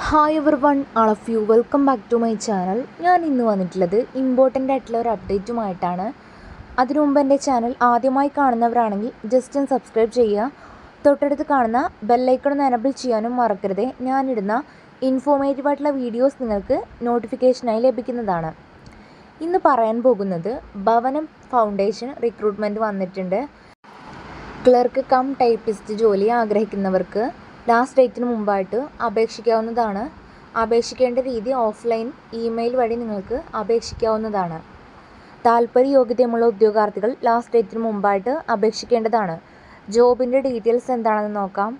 Hi everyone all of you welcome back to my channel ഞാൻ ഇന്ന് വന്നിട്ടുള്ളത് important ആയിട്ടുള്ള ഒരു അപ്ഡേറ്റുമായിട്ടാണ് അതിനു മുമ്പ് എന്റെ ചാനൽ ആദ്യമായി കാണുന്നവരാണെങ്കിൽ ജസ്റ്റ് ഒന്ന് സബ്സ്ക്രൈബ് ചെയ്യുക. തൊട്ടടുത്ത് കാണുന്ന ബെല്ലൈക്കൺ ഒന്ന് എനബിൾ ചെയ്യാനും മറക്കരുത്. ഞാനിടുന്ന ഇൻഫോർമേറ്റീവ് ആയിട്ടുള്ള വീഡിയോസ് നിങ്ങൾക്ക് നോട്ടിഫിക്കേഷനായി ലഭിക്കുന്നതാണ്. ഇന്ന് പറയാൻ പോകുന്നത് ഭവനം ഫൗണ്ടേഷൻ റിക്രൂട്ട്മെന്റ് വന്നിട്ടുണ്ട്. ക്ലർക്ക് കം ടൈപ്പിസ്റ്റ് ജോലി ആഗ്രഹിക്കുന്നവർക്ക് ലാസ്റ്റ് ഡേറ്റിന് മുമ്പായിട്ട് അപേക്ഷിക്കാവുന്നതാണ്. അപേക്ഷിക്കേണ്ട രീതി ഓഫ്ലൈൻ ഇമെയിൽ വഴി നിങ്ങൾക്ക് അപേക്ഷിക്കാവുന്നതാണ്. താല്പര്യ യോഗ്യതയുമുള്ള ഉദ്യോഗാർത്ഥികൾ ലാസ്റ്റ് ഡേറ്റിന് മുമ്പായിട്ട് അപേക്ഷിക്കേണ്ടതാണ്. ജോബിന്റെ ഡീറ്റെയിൽസ് എന്താണെന്ന് നോക്കാം.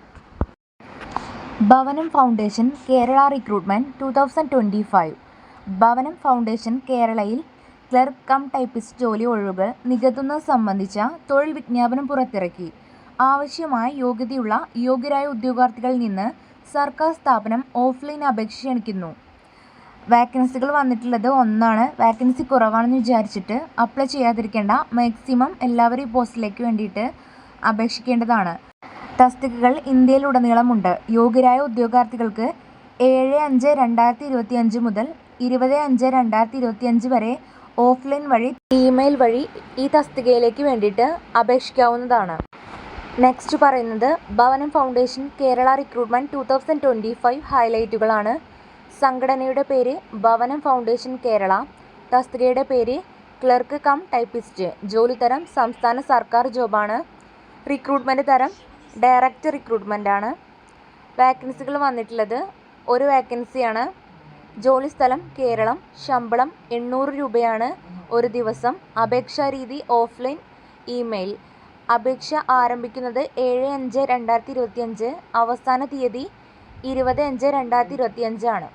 Bhavanam foundation Kerala recruitment two thousand twenty five Bhavanam foundation കേരളയിൽ ക്ലർക്ക് കം ടൈപ്പിസ്റ്റ് ജോലി ഒഴിവുകൾ നികത്തുന്നത് സംബന്ധിച്ച തൊഴിൽ വിജ്ഞാപനം പുറത്തിറക്കി. ആവശ്യമായ യോഗ്യതയുള്ള യോഗ്യരായ ഉദ്യോഗാർത്ഥികളിൽ നിന്ന് സർക്കാർ സ്ഥാപനം ഓഫ്ലൈൻ അപേക്ഷ ക്ഷണിക്കുന്നു. വാക്കൻസികൾ വന്നിട്ടുള്ളത് ഒന്നാണ്. വാക്കൻസി കുറവാണെന്ന് വിചാരിച്ചിട്ട് അപ്ലൈ ചെയ്യാതിരിക്കേണ്ട. മാക്സിമം എല്ലാവരും പോസ്റ്റിലേക്ക് വേണ്ടിയിട്ട് അപേക്ഷിക്കേണ്ടതാണ്. തസ്തികകൾ ഇന്ത്യയിലുടനീളമുണ്ട്. യോഗ്യരായ ഉദ്യോഗാർത്ഥികൾക്ക് ഏഴ് അഞ്ച് രണ്ടായിരത്തി ഇരുപത്തി അഞ്ച് മുതൽ ഇരുപത് അഞ്ച് രണ്ടായിരത്തി ഇരുപത്തി അഞ്ച് വരെ ഓഫ്ലൈൻ വഴി ഇമെയിൽ വഴി ഈ തസ്തികയിലേക്ക് വേണ്ടിയിട്ട് അപേക്ഷിക്കാവുന്നതാണ്. നെക്സ്റ്റ് പറയുന്നത് Bhavanam foundation Kerala recruitment two thousand twenty five ഹൈലൈറ്റുകളാണ് സംഘടനയുടെ പേര് ഭവനം ഫൗണ്ടേഷൻ കേരള. തസ്തികയുടെ പേര് ക്ലർക്ക് കം ടൈപ്പിസ്റ്റ് ജോലി തരം സംസ്ഥാന സർക്കാർ ജോബാണ് റിക്രൂട്ട്മെന്റ് തരം ഡയറക്റ്റ് റിക്രൂട്ട്മെന്റ് ആണ്. വാക്കൻസികൾ വന്നിട്ടുള്ളത് ഒരു വാക്കൻസിയാണ് ജോലി സ്ഥലം കേരളം. ശമ്പളം എണ്ണൂറ് രൂപയാണ് ഒരു ദിവസം. അപേക്ഷാ രീതി ഓഫ്ലൈൻ ഇമെയിൽ അപേക്ഷ ആരംഭിക്കുന്നത് ഏഴ് അഞ്ച് രണ്ടായിരത്തി ഇരുപത്തി അഞ്ച് അവസാന തീയതി ഇരുപത് അഞ്ച് രണ്ടായിരത്തി ഇരുപത്തി അഞ്ചാണ്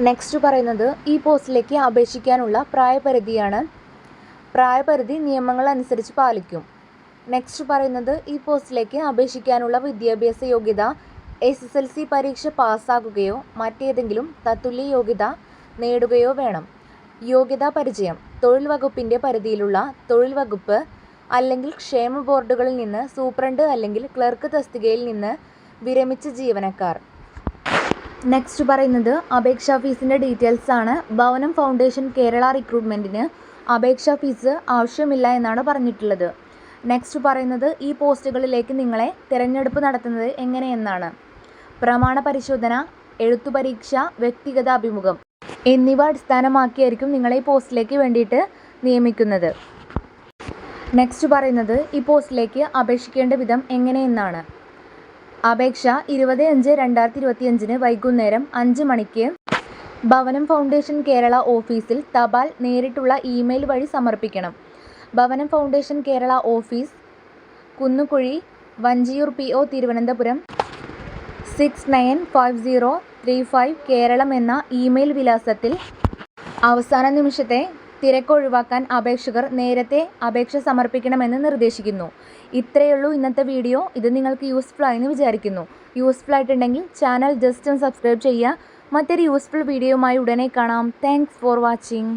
നെക്സ്റ്റ് പറയുന്നത് ഈ പോസ്റ്റിലേക്ക് അപേക്ഷിക്കാനുള്ള പ്രായപരിധിയാണ്. പ്രായപരിധി നിയമങ്ങൾ അനുസരിച്ച് പാലിക്കും. നെക്സ്റ്റ് പറയുന്നത് ഈ പോസ്റ്റിലേക്ക് അപേക്ഷിക്കാനുള്ള വിദ്യാഭ്യാസ യോഗ്യത എസ് എസ് എൽ സി പരീക്ഷ പാസ്സാക്കുകയോ മറ്റേതെങ്കിലും തത്തുല്യ യോഗ്യത നേടുകയോ വേണം. യോഗ്യതാ പരിചയം തൊഴിൽ വകുപ്പിന്റെ പരിധിയിലുള്ള തൊഴിൽ വകുപ്പ് അല്ലെങ്കിൽ ക്ഷേമ ബോർഡുകളിൽ നിന്ന് സൂപ്രണ്ട് അല്ലെങ്കിൽ ക്ലർക്ക് തസ്തികയിൽ നിന്ന് വിരമിച്ച ജീവനക്കാർ. നെക്സ്റ്റ് പറയുന്നത് അപേക്ഷാ ഫീസിന്റെ ഡീറ്റെയിൽസ് ആണ്. ഭവനം ഫൗണ്ടേഷൻ കേരള റിക്രൂട്ട്മെന്റിന് അപേക്ഷാ ഫീസ് ആവശ്യമില്ല എന്നാണ് പറഞ്ഞിട്ടുള്ളത്. നെക്സ്റ്റ് പറയുന്നത് ഈ പോസ്റ്റുകളിലേക്ക് നിങ്ങളെ തിരഞ്ഞെടുപ്പ് നടത്തുന്നത് എങ്ങനെയെന്നാണ്. പ്രമാണ പരിശോധന എഴുത്തുപരീക്ഷ വ്യക്തിഗത അഭിമുഖം എന്നിവ അടിസ്ഥാനമാക്കിയായിരിക്കും നിങ്ങളെ ഈ പോസ്റ്റിലേക്ക് വേണ്ടിയിട്ട് നിയമിക്കുന്നത്. നെക്സ്റ്റ് പറയുന്നത് ഈ പോസ്റ്റിലേക്ക് അപേക്ഷിക്കേണ്ട വിധം എങ്ങനെയെന്നാണ്. അപേക്ഷ ഇരുപത് അഞ്ച് രണ്ടായിരത്തി ഇരുപത്തി അഞ്ചിന് വൈകുന്നേരം അഞ്ച് മണിക്ക് ഭവനം ഫൗണ്ടേഷൻ കേരള ഓഫീസിൽ തപാൽ നേരിട്ടുള്ള ഇമെയിൽ വഴി സമർപ്പിക്കണം. Bhavanam foundation Kerala office Kunnukuzhi Vanchiyoor P O Thiruvananthapuram six nine five zero three five Keralam എന്ന ഇമെയിൽ വിലാസത്തിൽ അവസാന നിമിഷത്തെ തിരക്കൊഴിവാക്കാൻ അപേക്ഷകർ നേരത്തെ അപേക്ഷ സമർപ്പിക്കണമെന്ന് നിർദ്ദേശിക്കുന്നു. ഇത്രയുള്ളൂ ഇന്നത്തെ വീഡിയോ. ഇത് നിങ്ങൾക്ക് യൂസ്ഫുൾ ആയെന്ന് വിചാരിക്കുന്നു. യൂസ്ഫുൾ ആയിട്ടുണ്ടെങ്കിൽ ചാനൽ ജസ്റ്റ് ഒന്ന് സബ്സ്ക്രൈബ് ചെയ്യുക. മറ്റൊരു യൂസ്ഫുൾ വീഡിയോയുമായി ഉടനെ കാണാം. Thanks for watching